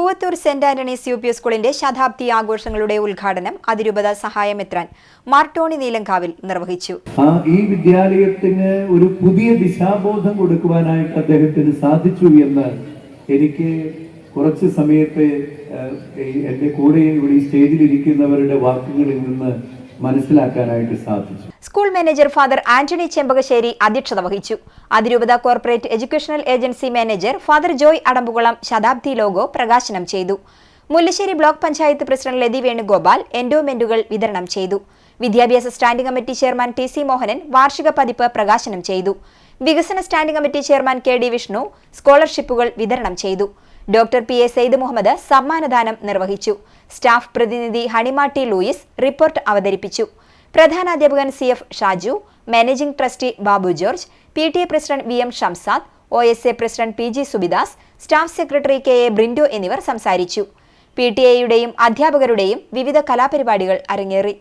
Poovathur saint Antony's U P സ്കൂളിന്റെ ശതാബ്ദി ആഘോഷങ്ങളുടെ ഉദ്ഘാടനം അതിരൂപത സഹായമെത്രാൻ മാർട്ടോണി നീലങ്കാവിൽ നിർവഹിച്ചു. ഈ വിദ്യാലയത്തിന് ഒരു പുതിയ ദിശാബോധം കൊടുക്കുവാനായിട്ട് അദ്ദേഹത്തിന് സാധിച്ചു എന്ന് എനിക്ക് കുറച്ച് സമയത്തെ എന്റെ കൂടെ ഇവിടെ സ്റ്റേജിൽ ഇരിക്കുന്നവരുടെ വാക്കുകളിൽ നിന്ന് മനസ്സിലാക്കാനായിട്ട് സാധിച്ചു. School manager father Antony Chempakassery അധ്യക്ഷത വഹിച്ചു. അതിരൂപത corporate educational agency manager father Joy Adampukulam ശതാബ്ദി ലോഗോ പ്രകാശനം ചെയ്തു. മുല്ലശ്ശേരി ബ്ലോക്ക് പഞ്ചായത്ത് പ്രസിഡന്റ് ലതി വേണുഗോപാൽ എൻഡോമെന്റുകൾ വിതരണം ചെയ്തു. വിദ്യാഭ്യാസ standing committee chairman T C Mohanan വാർഷിക പതിപ്പ് പ്രകാശനം ചെയ്തു. വികസന standing committee chairman K D Vishnu സ്കോളർഷിപ്പുകൾ വിതരണം ചെയ്തു. Doctor P A Syed Muhammad സമ്മാനദാനം നിർവഹിച്ചു. സ്റ്റാഫ് പ്രതിനിധി ഹണിമാട്ടി ലൂയിസ് റിപ്പോർട്ട് അവതരിപ്പിച്ചു. പ്രധാനാധ്യാപകൻ C F Shaju managing trustee Babu George P T A president V M Shamsad O S A president P G Subidas staff secretary K A Brindo എന്നിവർ സംസാരിച്ചു. P T എയുടെയും അധ്യാപകരുടെയും വിവിധ കലാപരിപാടികൾ അരങ്ങേറി.